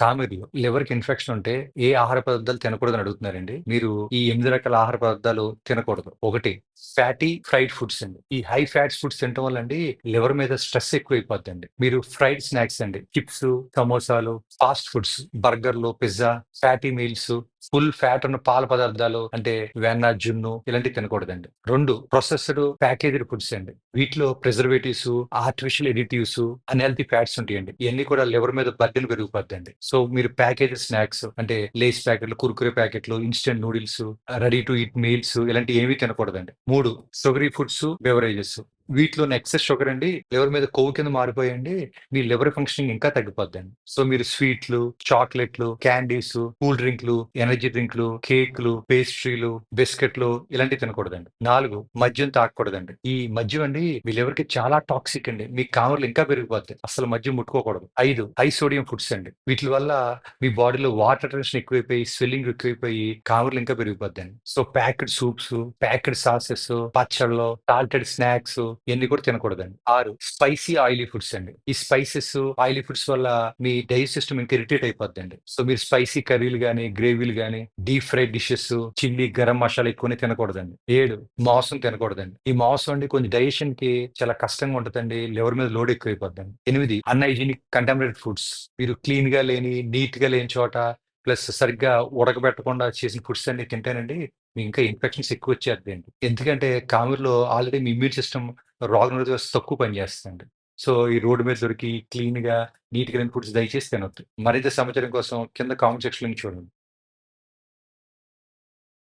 కామెర్లు లివర్‌కి ఇన్ఫెక్షన్ ఉంటే ఏ ఆహార పదార్థాలు తినకూడదని అడుగుతున్నారండి. మీరు ఈ ఎనిమిది రకాల ఆహార పదార్థాలు తినకూడదు. ఒకటి ఫ్యాటీ ఫ్రైడ్ ఫుడ్స్ అండి. ఈ హై ఫ్యాట్స్ ఫుడ్స్ తినటం వల్ల అండి లివర్ మీద స్ట్రెస్ ఎక్కువైపోద్దండి. మీరు ఫ్రైడ్ స్నాక్స్ అండి. చిప్స్, సమోసాలు, ఫాస్ట్ ఫుడ్స్, బర్గర్‌లు, pizza, fatty meals, full fat ఉన్న పాల పదార్థాలు అంటే వెన్న, జున్ను ఇలాంటివి తినకూడదండి. రెండు ప్రొసెస్డ్ ప్యాకేజ్డ్ ఫుడ్స్ అండి. వీటిలో preservatives, artificial additives, unhealthy fats ఉంటాయండి. ఇవన్నీ కూడా లివర్ మీద బర్డెన్ పెరిగిపోద్దండి. సో మీరు ప్యాకేజ్ స్నాక్స్ అంటే లేస్ ప్యాకెట్లు, కుర్కురే ప్యాకెట్లు, instant noodles, ready to eat meals ఇలాంటివి ఏమీ తినకూడదండి. మూడు షుగరీ ఫుడ్స్, బెవరేజెస్ వీటిలోని ఎక్సెస్ షుగర్ అండి లివర్ మీద కొవ్వు కింద మారిపోయండి మీ లివర్ ఫంక్షనింగ్ ఇంకా తగ్గిపోద్దండి. సో మీరు స్వీట్లు, చాక్లెట్‌లు, క్యాండీస్, కూల్ డ్రింక్‌లు, ఎనర్జీ డ్రింక్‌లు, కేక్‌లు, పేస్ట్రీలు, బిస్కెట్‌లు ఇలాంటివి తినకూడదండి. నాలుగు మద్యం తాగకూడదండి. ఈ మద్యం అండి మీ లివర్కి చాలా టాక్సిక్ అండి. మీ కామర్లు ఇంకా పెరిగిపోతాయి. అసలు మద్యం ముట్టుకోకూడదు. ఐదు హై సోడియం ఫుడ్స్ అండి. వీటి వల్ల మీ బాడీలో వాటర్ టెన్షన్ ఎక్కువైపోయి, స్వెల్లింగ్ ఎక్కువైపోయి కామర్లు ఇంకా పెరిగిపోద్దండి. So packed soups, packed sauces, పచ్చళ్ళు, సాల్టెడ్ స్నాక్స్ ఎన్ని కూడా తినకూడదండి. ఆరు స్పైసీ ఆయిలీ ఫుడ్స్ అండి. ఈ స్పైసెస్, ఆయిలీ ఫుడ్స్ వల్ల మీ డైజెస్ట్ సిస్టమ్ ఇంకా ఇరిటేట్ అయిపోద్దండి. సో మీరు స్పైసీ కర్రీలు కానీ గ్రేవీలు కానీ deep fried dishes, chilli, garam masala ఎక్కువనే తినకూడదండి. ఏడు మాంసం తినకూడదండి. ఈ మాంసం అండి కొంచెం డైజెషన్‌కి చాలా కష్టంగా ఉంటుందండి లివర్ మీద లోడ్ ఎక్కువ అయిపోద్దండి ఎనిమిది అన్‌హైజీనిక్ కంటామినేటెడ్ ఫుడ్స్ మీరు క్లీన్గా లేని, నీట్గా లేని చోట ప్లస్ సరిగ్గా ఉడకబెట్టకుండా చేసిన ఫుడ్స్ అన్ని తింటానండి మీ ఇంకా ఇన్ఫెక్షన్స్ ఎక్కువ వచ్చేద్దండి. ఎందుకంటే కామెర్లో ఆల్రెడీ మీ ఇమ్యూన్ సిస్టమ్ రోగనిరోధక వ్యవస్థ తక్కువ పనిచేస్తుంది సో ఈ రోడ్డు మీద దొరికి క్లీన్‌గా, నీట్‌గా లేని ఫుడ్స్ దయచేసి తినొద్దు. మరింత సమాచారం కోసం కింద కామెంట్ సెక్షన్‌లో చూడండి.